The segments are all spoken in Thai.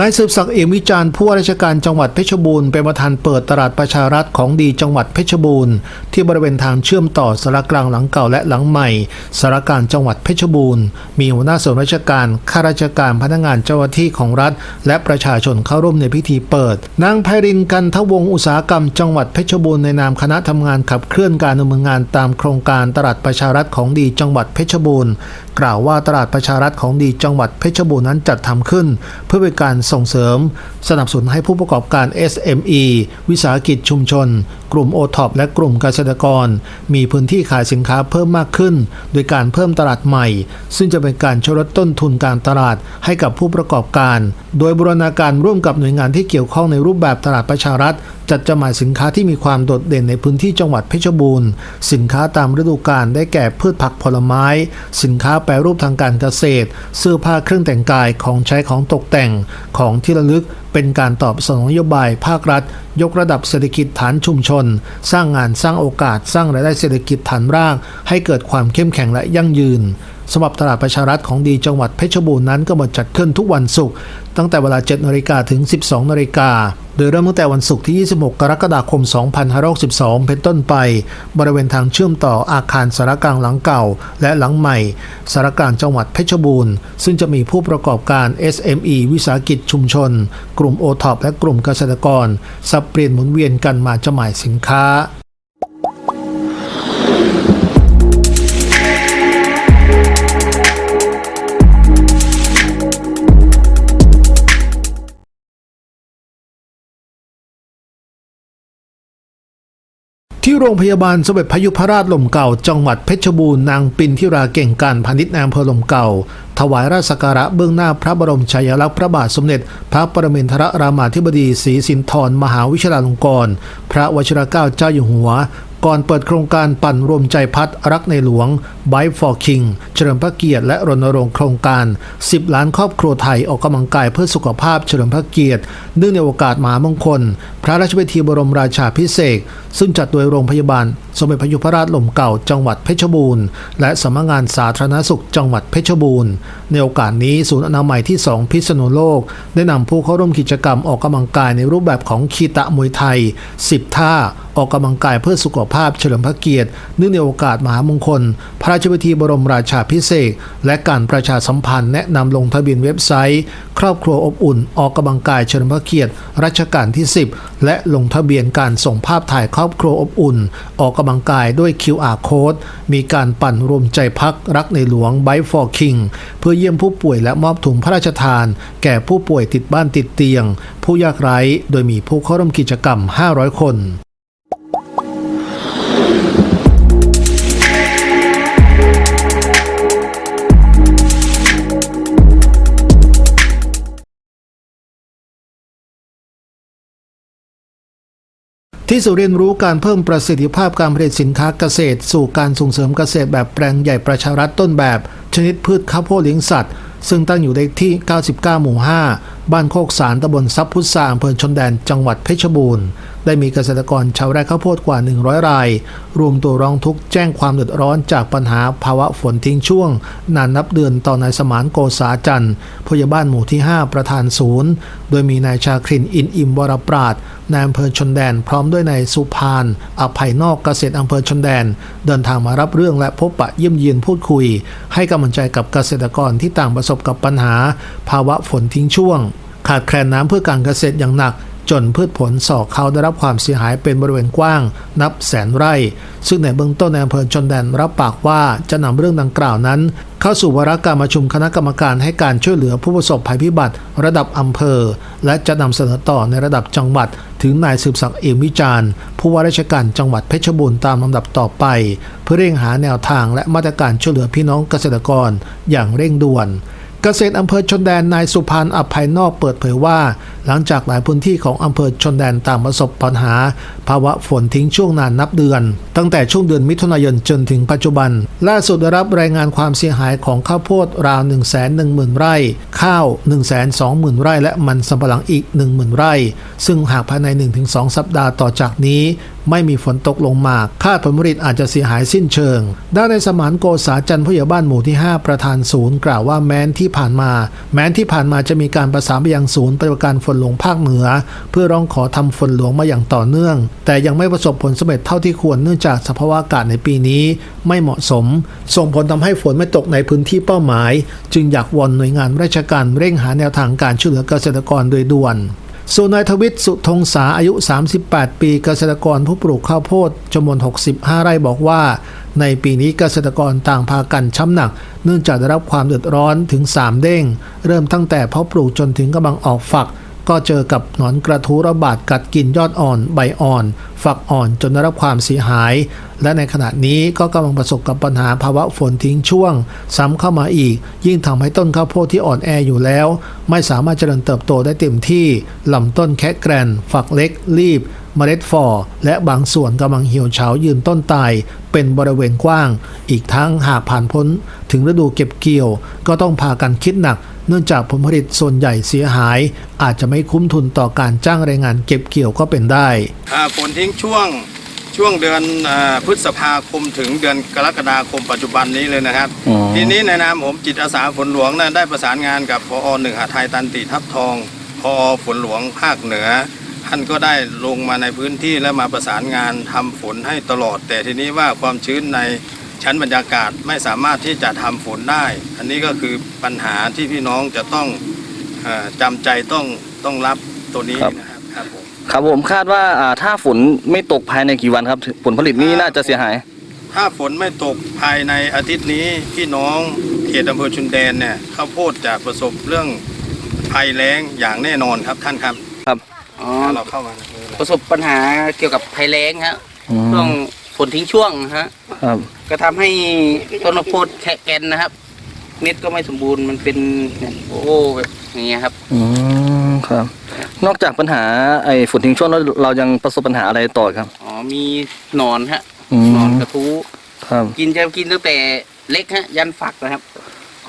นายสืบศักดิ์เอมวิจารณ์ผู้ว่าราชการจังหวัดเพชรบูรณ์เป็นประธานเปิดตลาดประชารัฐของดีจังหวัดเพชรบูรณ์ที่บริเวณทางเชื่อมต่อสารกลางหลังเก่าและหลังใหม่สารการจังหวัดเพชรบูรณ์มีหัวหน้าส่วนราชการข้าราชการพนักงานเจ้าหน้าที่ของรัฐ และประชาชนเข้าร่วมในพิธีเปิด นางไพรินกันทวงอุตสาหกรรมจังหวัดเพชรบูรณ์ในนามคณะทำงานขับเคลื่อนการดำเนินงานตามโครงการตลาดประชารัฐของดีจังหวัดเพชรบูรณ์ กล่าวว่าตลาดประชารัฐของดีจังหวัดเพชรบูรณ์นั้นจัดทำขึ้น เพื่อเป็นการส่งเสริม สนับสนุนให้ผู้ประกอบการ SME วิสาหกิจชุมชนกลุ่มโอท็อปและกลุ่มเกษตรกร มีพื้นที่ขายสินค้าเพิ่มมากขึ้น โดยการเพิ่มตลาดใหม่ ซึ่งจะเป็นการช่วยลดต้นทุนการตลาดให้กับผู้ประกอบการ โดยบูรณาการร่วมกับหน่วยงานที่เกี่ยวข้องในรูปแบบตลาดประชารัฐ จัดจำหน่ายสินค้าที่มีความโดดเด่นในพื้นที่จังหวัดเพชรบูรณ์ สินค้าตามฤดูกาลได้แก่พืชผักผลไม้ สินค้าแปรรูปทางการเกษตร เสื้อผ้าเครื่องแต่งกายของใช้ของตกแต่งของที่ระลึกเป็นการตอบสนองนโยบายภาครัฐ ยกระดับเศรษฐกิจฐานชุมชน สร้างงานสร้างโอกาส สร้างรายได้เศรษฐกิจฐานราก ให้เกิดความเข้มแข็งและยั่งยืน สำหรับตลาดประชารัฐของดีจังหวัดเพชรบูรณ์นั้นก็มาจัดขึ้นทุกวันศุกร์ตั้งแต่เวลา 7นาฬิกาถึง 12นาฬิกาโดยเริ่มตั้งแต่วันศุกร์ที่ 26 กรกฎาคม 2562 เป็นต้นไป บริเวณทางเชื่อมต่ออาคารสารกลางหลังเก่า และหลังใหม่สารกลางจังหวัดเพชรบูรณ์ ซึ่งจะมีผู้ประกอบการ SME วิสาหกิจชุมชน กลุ่มโอท็อปและกลุ่มเกษตรกร สับเปลี่ยนหมุนเวียนกันมาจำหน่ายสินค้า ที่โรงพยาบาลสมเด็จพยุพราชลมเก่า จังหวัดเพชรบูรณ์นางปินทิราเก่งการพาณิชย์นายอำเภอลมเก่า ถวายราชสักการะเบื้องหน้าพระบรมฉายาลักษณ์พระบาทสมเด็จ พระปรมินทรรามาธิบดีศรีสินธรมหาวิชาลงกรณ์พระวชิรเกล้าเจ้าอยู่หัว ก่อนเปิดโครงการปั่นรวมใจพัดรักในหลวง Bike for King เฉลิมพระเกียรติและรณรงค์โครงการ 10 ล้านครอบครัวไทยออกกำลังกายเพื่อสุขภาพเฉลิมพระเกียรติเนื่องในโอกาสมหามงคล พระราชพิธีบรมราชาพิเศษ ซึ่งจัดโดยโรงพยาบาล สมเด็จพระยุพราชลมเก่าจังหวัดเพชรบูรณ์ และสำนักงานสาธารณสุขจังหวัดเพชรบูรณ์ ในโอกาสนี้ศูนย์อนามัยที่ 2 พิษณุโลก ได้นำผู้เข้าร่วมกิจกรรมออกกำลังกายในรูปแบบของคีตะมวยไทย 10 ท่าออกกำลังกายเพื่อสุขภาพเฉลิมพระเกียรติเนื่องในโอกาสมหามงคล พระราชพิธีบรมราชาพิเศษและการประชาสัมพันธ์แนะนำลงทะเบียนเว็บไซต์ ครอบครัวอบอุ่น ออกกำลังกายเฉลิมพระเกียรติรัชกาลที่ 10 และลงทะเบียนการส่งภาพถ่ายครอบครัวอบอุ่น ออกกำลังกายด้วย QR code มีการปั่นรวมใจพักรักในหลวง Bike for King เพื่อเยี่ยมผู้ป่วยและมอบถุงพระราชทาน แก่ผู้ป่วยติดบ้านติดเตียง ผู้ยากไร้ โดยมีผู้เข้าร่วมกิจกรรม 500 คน ที่ศูนย์เรียนรู้การเพิ่มประสิทธิภาพการผลิตสินค้าเกษตร สู่การส่งเสริมเกษตรแบบแปลงใหญ่ประชารัฐต้นแบบ ชนิดพืชข้าวโพดเลี้ยงสัตว์ ซึ่งตั้งอยู่เลขที่ 99 หมู่ 5 บ้านโคกสารตำบลซับพุทราอำเภอชนแดนจังหวัดเพชรบูรณ์ ได้มีเกษตรกรชาวไร่ข้าวโพดกว่า 100 ราย รวมตัวร้องทุกข์แจ้งความเดือดร้อนจากปัญหาภาวะฝนทิ้งช่วง นานนับเดือนต่อนายสมานโกษาจันทร์ผู้ใหญ่บ้านหมู่ที่ 5 ประธานศูนย์ โดยมีนายชาครินอินอิมวรปราดนายอำเภอชนแดน พร้อมด้วยนายสุพานอภัยนอกเกษตรอำเภอชนแดน เดินทางมารับเรื่องและพบปะเยี่ยมเยียนพูดคุย ให้กำลังใจกับเกษตรกรที่ต่างประสบกับปัญหา ภาวะฝนทิ้งช่วง ขาดแคลนน้ำเพื่อการเกษตรอย่างหนัก จนพืชผลสอกเขาได้รับความเสียหายเป็นบริเวณกว้าง นับแสนไร่ ซึ่งในเบื้องต้นในอำเภอชนแดนรับปากว่าจะนำเรื่องดังกล่าวนั้น เข้าสู่วาระการประชุมคณะกรรมการให้การช่วยเหลือผู้ประสบภัยพิบัติ ระดับอำเภอ และจะนำเสนอต่อในระดับจังหวัด ถึงนายสืบศักดิ์เอี่ยมวิจารณ์ผู้ว่าราชการจังหวัดเพชรบูรณ์ตามลำดับต่อไป เพื่อเร่งหาแนวทางและมาตรการช่วยเหลือพี่น้องเกษตรกรอย่างเร่งด่วน เกษตรอำเภอชนแดนนายสุพานอภัยนอกเปิดเผยว่า หลังจากหลายพื้นที่ของอำเภอชนแดนต่างประสบปัญหา ภาวะฝนทิ้งช่วงนานนับเดือน ตั้งแต่ช่วงเดือนมิถุนายนจนถึงปัจจุบัน ล่าสุดได้รับรายงานความเสียหายของข้าวโพดราว1 1 0 0 0 0 ไร่ ข้าว 1 2 0 0 0 0 ไร่ และมันสำปะหลังอีก 10,000 ไร่ ซึ่งหากภายใน 1-2 สัปดาห์ต่อจากนี้ ไม่มีฝนตกลงมาคาดผลผลิตอาจจะเสียหายสิ้นเชิง ด้านในสมานโกษาจันทร์ผู้ใหญ่บ้านหมู่ที่ 5 ประธานศูนย์ กล่าวว่าแม้นที่ผ่านมา แม้นที่ผ่านมาจะมีการประสานไปยังศูนย์ปฏิบัติการฝนหลวงภาคเหนือ เพื่อร้องขอทำฝนหลวงมาอย่างต่อเนื่อง แต่ยังไม่ประสบผลสำเร็จเท่าที่ควรเนื่องจากสภาวะอากาศในปีนี้ ไม่เหมาะสม ส่งผลทำให้ฝนไม่ตกในพื้นที่เป้าหมาย จึงอยากวอนหน่วยงานราชการเร่งหาแนวทางการช่วยเหลือเกษตรกรโดยด่วน ส่วนนายทวิตสุทงษาอายุ 38 ปีเกษตรกรผู้ปลูกข้าวโพดจำนวน 65 ไร่บอกว่า ในปีนี้เกษตรกรต่างพากันช้ำหนัก เนื่องจากได้รับความเดือดร้อนถึง 3 เด้ง เริ่มตั้งแต่เพาะปลูกจนถึงกำลังออกฝัก ก็เจอกับหนอนกระทู้ระบาดกัดกินยอดอ่อนใบอ่อน ฝักอ่อนจนได้รับความเสียหาย และในขณะนี้ก็กำลังประสบกับปัญหาภาวะฝนทิ้งช่วง ซ้ำเข้ามาอีก ยิ่งทำให้ต้นข้าวโพดที่อ่อนแออยู่แล้ว ไม่สามารถเจริญเติบโตได้เต็มที่ลำต้นแคะแกรน ฝักเล็ก รีบเมล็ดฝ่อและบางส่วนกำลังเหี่ยวเฉายืนต้นตาย เป็นบริเวณกว้าง อีกทั้งหากผ่านพ้น ถึงฤดูเก็บเกี่ยว ก็ต้องพากันคิดหนัก เนื่องจากผลผลิตส่วนใหญ่เสียหาย อาจจะไม่คุ้มทุนต่อการจ้างแรงงานเก็บเกี่ยวก็เป็นได้อ่าฝนทิ้งช่วงช่วงเดือนอาพฤษภาคมถึงเดือนกรกฎาคมปัจจุบันนี้เลยนะครับอ๋อทีนี้ในนามผมจิตอาสาฝนหลวงนะได้ประสานงานกับพอหนึ่งหาไทยตันติทับทองพอฝนหลวงภาคเหนือ ท่านก็ได้ลงมาในพื้นที่และมาประสานงานทำฝนให้ตลอด แต่ทีนี้ว่าความชื้นใน ชั้นบรรยากาศไม่สามารถที่จะทำฝนได้ อันนี้ก็คือปัญหาที่พี่น้องจะต้องเออจำใจต้องต้องรับตัวนี้ครับนะครับครับผมครับผมคาดว่าอ่าถ้าฝนไม่ตกภายในกี่วันครับ ผลผลิตนี้น่าจะเสียหาย ถ้าฝนไม่ตกภายในอาทิตย์นี้พี่น้องเขตอำเภอชุนแดนเนี่ยข้าวโพดจะประสบเรื่องภัยแล้งอย่างแน่นอนครับท่านครับอ๋อเราเข้ามาเลยนะประสบปัญหาเกี่ยวกับภัยแล้งฮะอืมช่วง ฝนทิ้งช่วงฮะ ครับ ก็ทำให้ต้นข้าวโพดแคะแกนนะครับ เม็ดก็ไม่สมบูรณ์มันเป็นเนี่ยโอ้แบบอย่างเงี้ยครับ อืมครับ นอกจากปัญหาไอ้ฝนทิ้งช่วงแล้วเรายังประสบปัญหาอะไรต่อครับ อ๋อมีหนอนฮะอืม หนอนกระทู้ครับกินจะกินตั้งแต่เล็กฮะ ยันฝักนะครับ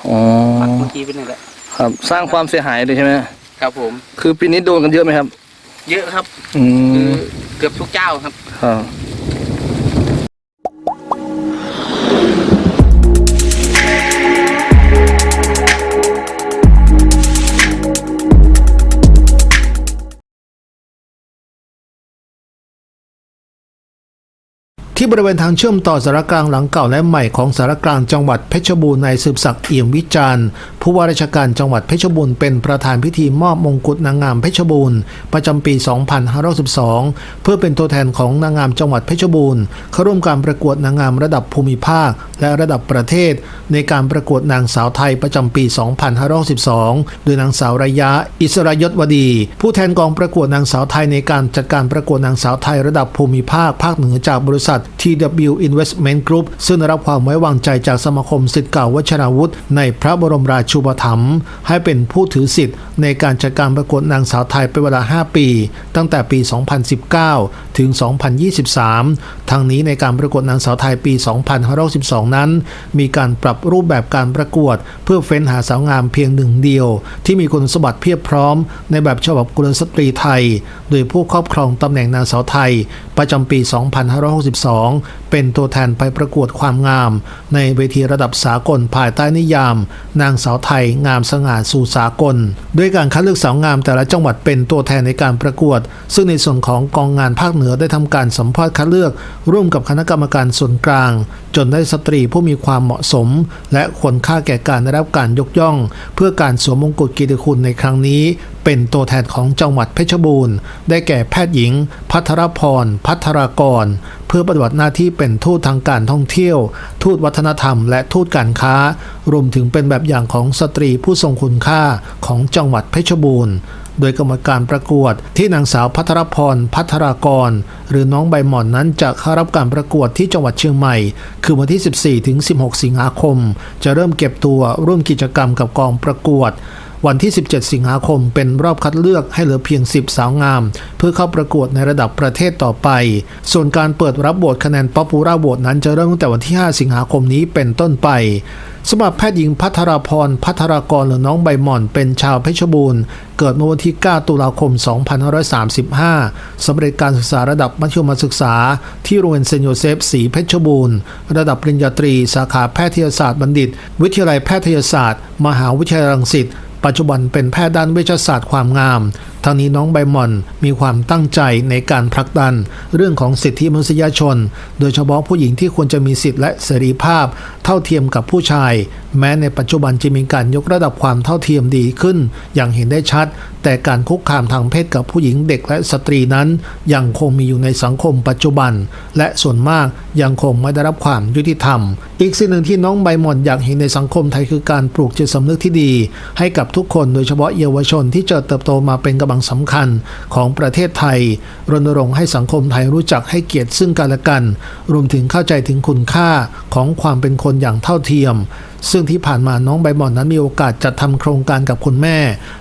อ๋อฝักเมื่อกี้เป็นไงแหละครับ สร้างความเสียหายเลยใช่ไหมครับผม คือปีนี้โดนกันเยอะไหมครับ เยอะครับ อืคือมเกือบทุกเจ้าครับ ครับ ที่บริเวณทางเชื่อมต่อสารกลางหลังเก่าและใหม่ของสารกลางจังหวัดเพชรบูรณ์นายสืบศักดิ์เอี่ยมวิจารณ์ผู้ว่าราชการจังหวัดเพชรบูรณ์เป็นประธานพิธีมอบมงกุฎนางงามเพชรบูรณ์ประจำปี 2512 เพื่อเป็นตัวแทนของนางงามจังหวัดเพชรบูรณ์เข้าร่วมการประกวดนางงามระดับภูมิภาค และระดับประเทศ ในการประกวดนางสาวไทยประจำปี 2512 โดยนางสาวระยะอิสรยศวดี ผู้แทนกองประกวดนางสาวไทยในการจัดการประกวดนางสาวไทยระดับภูมิภาคภาคเหนือจากบริษัท TW Investment Group ซึ่งได้รับความไว้วางใจจากสมาคมสิทธิ์เก่าวัชราวุธ ในพระบรมราชูปถัมภ์ให้เป็นผู้ถือสิทธิ์ในการจัดการประกวดนางสาวไทยเป็นเวลา 5 ปี ตั้งแต่ปี 2019 ถึง 2023 ทั้งนี้ในการประกวดนางสาวไทยปี 2512 นั้น มีการปรับรูปแบบการประกวด เพื่อเฟ้นหาสาวงามเพียงหนึ่งเดียว ที่มีคุณสมบัติเพียบพร้อม ในแบบฉบับกุลสตรีไทย โดยผู้ครอบครองตำแหน่งนางสาวไทย ประจำปี 2562เป็นตัวแทนไปประกวดความงาม ในเวทีระดับสากลภายใต้นิยาม นางสาวไทยงามสง่าสู่สากล ด้วยการคัดเลือกสาวงามแต่ละจังหวัดเป็นตัวแทนในการประกวด ซึ่งในส่วนของกองงานภาคเหนือได้ทำการสัมภาษณ์คัดเลือก ร่วมกับคณะกรรมการส่วนกลางจนได้สตรีผู้มีความเหมาะสม และควรค่าแก่การได้รับการยกย่อง เพื่อการสวมมงกุฎกียรติคุณในครั้งนี้ เป็นตัวแทนของจังหวัดเพชรบูรณ์ ได้แก่แพทย์หญิง พัทรพร พัทรากร เพื่อปฏิบัติหน้าที่เป็นทูตทางการท่องเที่ยว ทูตวัฒนธรรม และทูตการค้ารวมถึงเป็นแบบอย่างของสตรีผู้ทรงคุณค่าของจังหวัดเพชรบูรณ์ โดยกรรมการประกวด ที่นางสาวพัทรพรพัทรากร หรือน้องใบหม่อนนั้นจะเข้ารับการประกวดที่จังหวัดเชียงใหม่ คือวันที่ 14ถึง16 สิงหาคม จะเริ่มเก็บตัวร่วมกิจกรรมกับกองประกวด วันที่ 17 สิงหาคมเป็นรอบคัดเลือกให้เหลือเพียง 10 สาวงาม เพื่อเข้าประกวดในระดับประเทศต่อไป ส่วนการเปิดรับโหวตคะแนนป๊อปปูล่าโหวตนั้นจะเริ่มตั้งแต่วันที่ 5 สิงหาคมนี้เป็นต้นไปสำหรับแพทย์หญิงพัทรพร พัทรกรหรือน้องใบหม่อนเป็นชาวเพชรบูรณ์ เกิดเมื่อวันที่ 9 ตุลาคม 2535 สำเร็จการศึกษาระดับมัธยมศึกษา ที่โรงเรียนเซนโยเซฟศรีเพชรบูรณ์ ระดับปริญญาตรี สาขาแพทยศาสตร์บัณฑิต วิทยาลัยแพทยศาสตร์ มหาวิทยาลัยรังสิต ปัจจุบันเป็นแพทย์ด้านเวชศาสตร์ความงามทั้งนี้น้องใบหม่อนมีความตั้งใจในการผลักดัน เรื่องของสิทธิมนุษยชน โดยเฉพาะผู้หญิงที่ควรจะมีสิทธิและเสรีภาพ เท่าเทียมกับผู้ชาย แม้ในปัจจุบันจะมีการยกระดับความเท่าเทียมดีขึ้น อย่างเห็นได้ชัด แต่การคุกคามทางเพศกับผู้หญิงเด็กและสตรีนั้น ยังคงมีอยู่ในสังคมปัจจุบัน และส่วนมากยังคงไม่ได้รับความยุติธรรม อีกสิ่งหนึ่งที่น้องใบหม่อนอยากเห็นในสังคมไทยคือการปลูกจิตสำนึกที่ดี ให้กับทุกคนโดยเฉพาะเยาวชนที่เจริญเติบโตมาเป็นกำลังสำคัญของประเทศไทย รณรงค์ให้สังคมไทยรู้จักให้เกียรติซึ่งกันและกัน รวมถึงเข้าใจถึงคุณค่าของความเป็นคนอย่างเท่าเทียม ซึ่งที่ผ่านมาน้องใบหมอนนั้นมีโอกาสจัดทำโครงการกับคุณแม่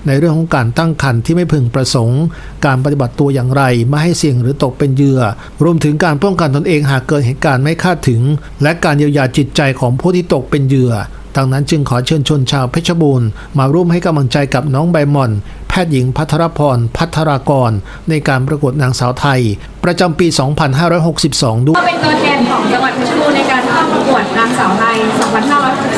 ในเรื่องของการตั้งครรภ์ที่ไม่พึงประสงค์ การปฏิบัติตัวอย่างไรไม่ให้เสี่ยงหรือตกเป็นเหยื่อ รวมถึงการป้องกันตนเองหากเกิดเหตุการณ์ไม่คาดถึง และการเยียวยาจิตใจของผู้ที่ตกเป็นเหยื่อ ดังนั้นจึงขอเชิญชวนชาวเพชรบูรณ์มาร่วมให้กำลังใจกับน้องใบหม่อน แพทย์หญิงพัทรพร พัทรากร ในการประกวดนางสาวไทย ประจำปี 2562 ด้วย ก็เป็นตัวแทนของจังหวัดเพชรบูรณ์ในการเข้าประกวดนางสาวไทย 2562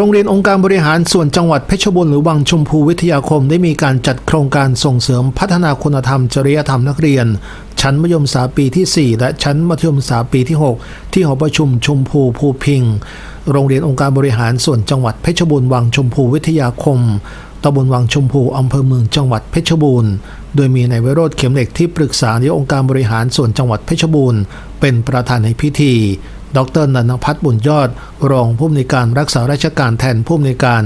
โรงเรียนองค์การบริหารส่วนจังหวัดเพชรบูรณ์หรือวังชมพูวิทยาคมได้มีการจัดโครงการส่งเสริมพัฒนาคุณธรรมจริยธรรมนักเรียน ชั้นมัธยมศึกษาปีที่ 4 และชั้นมัธยมศึกษาปีที่ 6 ที่หอประชุมชมพูภูพิง โรงเรียนองค์การบริหารส่วนจังหวัดเพชรบูรณ์วังชมพูวิทยาคมตำบลวังชมพูอำเภอเมืองจังหวัดเพชรบูรณ์ โดยมีนายวิโรธเข็มเหล็กที่ปรึกษานายองค์การบริหารส่วนจังหวัดเพชรบูรณ์ เป็นประธานในพิธี ดรนันทพัฒน์บุญยอด รองผู้อำนวยการรักษาราชการแทนผู้อำนวยการ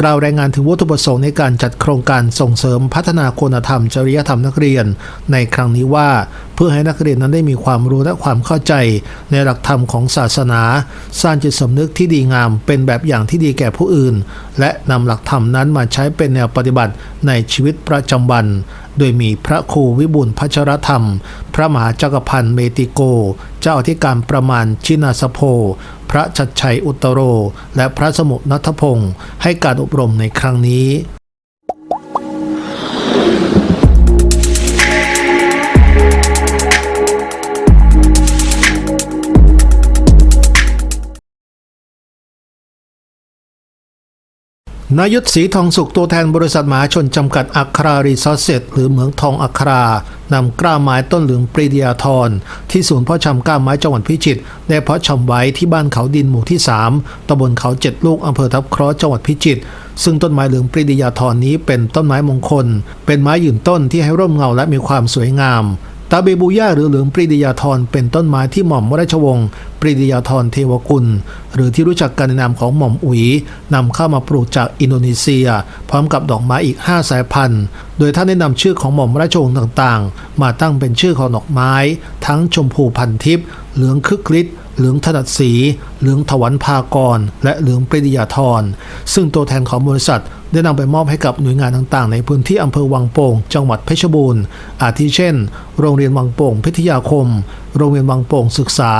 กล่าวรายงานถึงวัตถุประสงค์ในการจัดโครงการส่งเสริมพัฒนาคุณธรรมจริยธรรมนักเรียน ในครั้งนี้ว่า เพื่อให้นักเรียนนั้นได้มีความรู้และความเข้าใจ ในหลักธรรมของศาสนา สร้างจิตสำนึกที่ดีงาม เป็นแบบอย่างที่ดีแก่ผู้อื่น และนำหลักธรรมนั้นมาใช้เป็นแนวปฏิบัติในชีวิตประจำวัน โดยมีพระครูวิบุลพัชรธรรม พระมหาจักรพันธ์เมติโก เจ้าอธิการประมาณชินาสโพ พระชัดชัยอุตโร และพระสมุนัทพงศ์ให้การอบรมในครั้งนี้ นายุทธศรีทองสุขตัวแทนบริษัทมหาชนจำกัดอัครารีซอสเซตหรือเหมืองทองอัครานำกล้าไม้ต้นเหลืองปรีดียาทรที่ศูนย์เพาะชำกล้าไม้จังหวัดพิจิตรได้เพาะชำไว้ที่บ้านเขาดินหมู่ที่ 3ตำบลเขาเจ็ดลูกอำเภอทับเคราะห์จังหวัดพิจิตรซึ่งต้นไม้เหลืองปรีดียาทรนี้เป็นต้นไม้มงคล เป็นไม้ยืนต้นที่ให้ร่มเงาและมีความสวยงาม ตาเบบูย่าหรือเหลืองปรีดียาธรเป็นต้นไม้ที่หม่อมราชวงศ์ปรีดียาธรเทวกุล หรือที่รู้จักกันในนามของหม่อมอุ๋ยนำเข้ามาปลูกจากอินโดนีเซีย พร้อมกับดอกไม้อีก 5 สายพันธุ์ โดยท่านได้นำชื่อของหม่อมราชวงศ์ต่างๆ มาตั้งเป็นชื่อของดอกไม้ ทั้งชมพูพันทิพย์เหลืองคึกฤทธิ์ เหลืองถนัดสีเหลืองถวันพากร และเหลืองปริยาธร ซึ่งตัวแทนของบริษัทได้นำไปมอบให้กับหน่วยงานต่างๆ ในพื้นที่อำเภอวังโป่ง จังหวัดเพชรบูรณ์ อาทิเช่น โรงเรียนวังโป่งพิทยาคม โรงเรียนวังโป่งศึกษา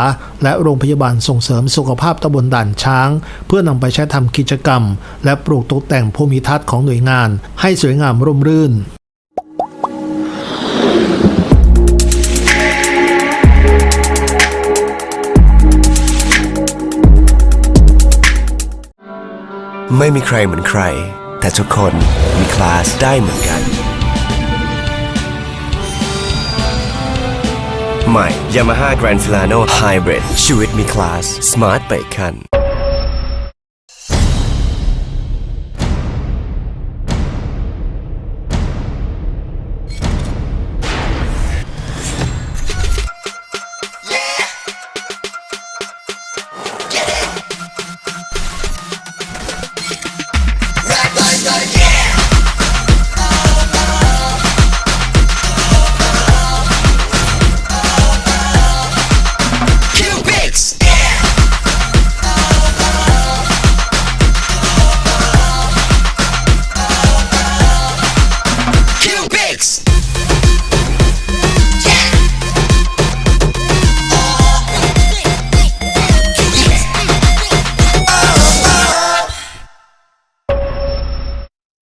และโรงพยาบาลส่งเสริมสุขภาพตำบลด่านช้าง เพื่อนำไปใช้ทำกิจกรรม และปลูกตกแต่งภูมิทัศน์ของหน่วยงาน ให้สวยงามร่มรื่น ไม่มีใครเหมือนใคร แต่ทุกคนมีคลาสได้เหมือนกัน ใหม่ Yamaha Grand Filano Hybrid ชีวิตมีคลาส สมาร์ทไปคัน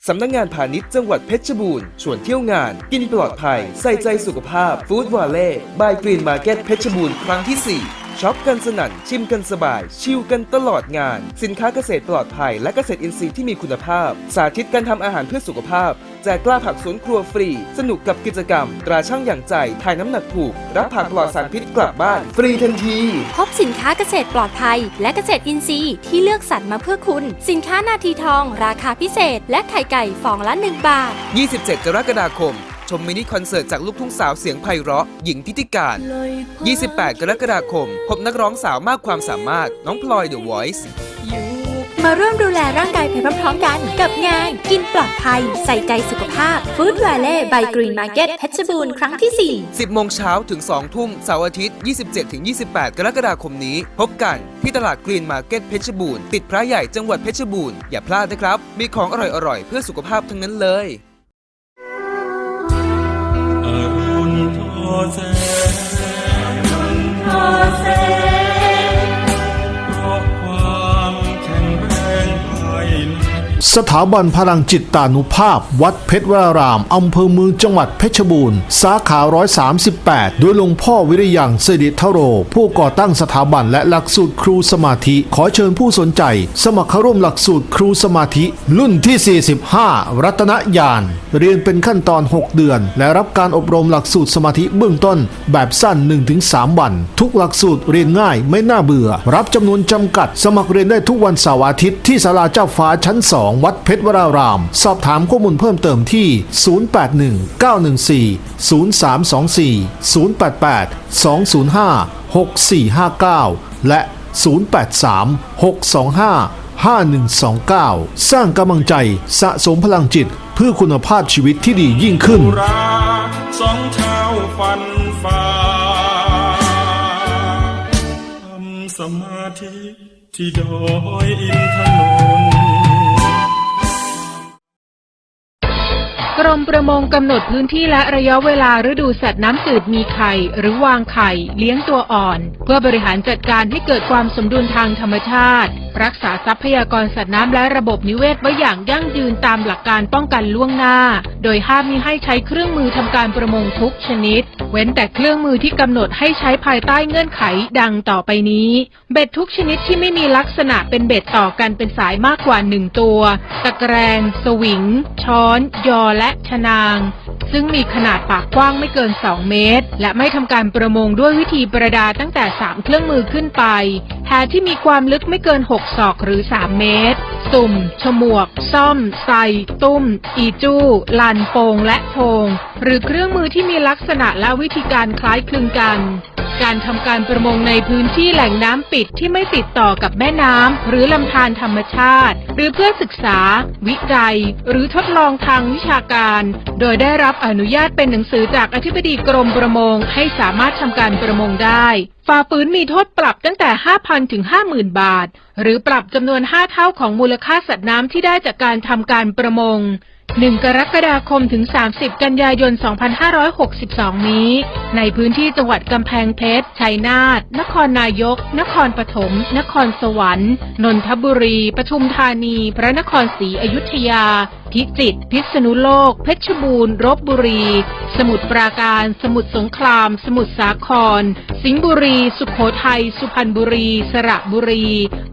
สำนักงงานพาณิชย์จังหวัดเพชรบูรณ์ ชวนเที่ยวงาน กินปลอดภัย ใส่ใจสุขภาพฟู้ดวาเล่บายกรีนมาร์เก็ตเพชรบูรณ์ครั้งที่ 4ช็อปกันสนั่นชิมกันสบาย ชิลกันตลอดงาน สินค้าเกษตรปลอดภัย และเกษตรอินทรีย์ที่มีคุณภาพ สาธิตการทำอาหารเพื่อสุขภาพ แจกกล้าผักสวนครัวฟรี สนุกกับกิจกรรม ตราช่างอย่างใจถ่ายน้ำหนักถูก รับผักปลอดสารพิษกลับบ้าน ฟรีทันที พบสินค้าเกษตรปลอดภัย และเกษตรอินทรีย์ที่เลือกสรรมาเพื่อคุณ สินค้านาทีทอง ราคาพิเศษ และไข่ไก่ฟองละ1บาท 27 กรกฎาคมชมมินิคอนเสิร์ตจากลูกทุ่งสาวเสียงไพเราะ หญิงทิติการ 28 กรกฎาคม พบนักร้องสาวมากความสามารถ น้องพลอย The Voice มาร่วมดูแลร่างกายไปพร้อมๆกัน กับงานกินปลอดภัย ใส่ใจสุขภาพ Food Valley by Green Market เพชรบูรณ์ครั้งที่ 4 10 โมงเช้าถึง 2 ทุ่มเสาร์อาทิตย์ 27-28 กรกฎาคมนี้ พบกันที่ตลาดกรีนมาร์เก็ตเพชรบูรณ์ติดพระใหญ่จังหวัดเพชรบูรณ์อย่าพลาดนะครับ มีของอร่อยๆ เพื่อสุขภาพทั้งนั้นเลยอรุณทอแสง สถาบันพลังจิตตานุภาพ วัดเพชรวรารามอำเภอเมืองจังหวัดเพชรบูรณ์ สาขา 138 โดยหลวงพ่อวิริยังสิริทโร ผู้ก่อตั้งสถาบันและหลักสูตรครูสมาธิ ขอเชิญผู้สนใจ สมัครเข้าร่วมหลักสูตรครูสมาธิ รุ่นที่ 45 รัตนญาณเรียนเป็นขั้นตอน 6 เดือน และรับการอบรมหลักสูตรสมาธิเบื้องต้น แบบสั้น 1-3 วัน ทุกหลักสูตรเรียนง่ายไม่น่าเบื่อ รับจำนวนจำกัด สมัครเรียนได้ทุกวันเสาร์อาทิตย์ที่ศาลาเจ้าฟ้าชั้น 2วัดเพชรวราราม สอบถามข้อมูลเพิ่มเติมที่ 081 914 0324 088 205 6459 และ 083 625 5129 สร้างกำลังใจสะสมพลังจิต เพื่อคุณภาพชีวิตที่ดียิ่งขึ้นสองเท้าฟันฝ่าทำสมาธิที่ดอยอินทนนท์ กรมประมงกำหนดพื้นที่และระยะเวลาฤดูสัตว์น้ำจืดมีไข่หรือวางไข่เลี้ยงตัวอ่อน เพื่อบริหารจัดการให้เกิดความสมดุลทางธรรมชาติ รักษาทรัพยากรสัตว์น้ำและระบบนิเวศไว้อย่างยั่งยืนตามหลักการป้องกันล่วงหน้า โดยห้ามมิให้ใช้เครื่องมือทำการประมงทุกชนิด เว้นแต่เครื่องมือที่กำหนดให้ใช้ภายใต้เงื่อนไขดังต่อไปนี้ เบ็ดทุกชนิดที่ไม่มีลักษณะเป็นเบ็ดต่อกันเป็นสายมากกว่าหนึ่งตัว ตะแกรง สวิง ช้อน ยอและและชนาง ซึ่งมีขนาดปากกว้างไม่เกิน 2 เมตร และไม่ทำการประมงด้วยวิธีประดาตั้งแต่ 3 เครื่องมือขึ้นไปแหที่มีความลึกไม่เกิน 6 ศอกหรือ 3 เมตร สุ่ม ฉมวก ซ่อมใสตุ้ม อีจู้ลันโปงและโพง หรือเครื่องมือที่มีลักษณะและวิธีการคล้ายคลึงกัน การทำการประมงในพื้นที่แหล่งน้ำปิดที่ไม่ติดต่อกับแม่น้ำหรือลำธารธรรมชาติ หรือเพื่อศึกษา วิจัย หรือทดลองทางวิชาการ โดยได้รับอนุญาตเป็นหนังสือจากอธิบดีกรมประมงให้สามารถทำการประมงได้ฝ่าฝืนมีโทษปรับตั้งแต่ 5,000 ถึง 50,000 บาท หรือปรับจำนวน 5 เท่าของมูลค่าสัตว์น้ำที่ได้จากการทำการประมง 1 กรกฎาคมถึง 30 กันยายน 2562 นี้ ในพื้นที่จังหวัดกำแพงเพชร ชัยนาท นครนายก นครปฐม นครสวรรค์ นนทบุรี ปทุมธานี พระนครศรีอยุธยา พิจิตรพิษณุโลก เพชรบูรณ์รบบุรี สมุทรปราการ สมุทรสงคราม สมุทรสาคร สิงห์บุรี สุขโขทัย สุพรรณบุรี สระบุรี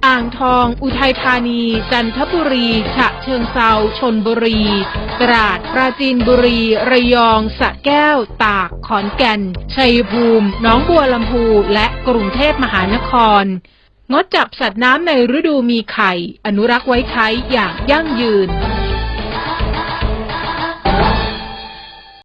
อ่างทอง อุทัยธานี จันทบุรี ฉะเชิงเซาชนบุรี ตราด ปราจีนบุรี ระยอง สระแก้ว ตาก ขอนแก่น ชัยภูมิ หนองบัวลำพู และกรุงเทพมหานครงดจับสัตว์น้ำในฤดูมีไข่ อนุรักษ์ไว้ใช้อย่างยั่งยืน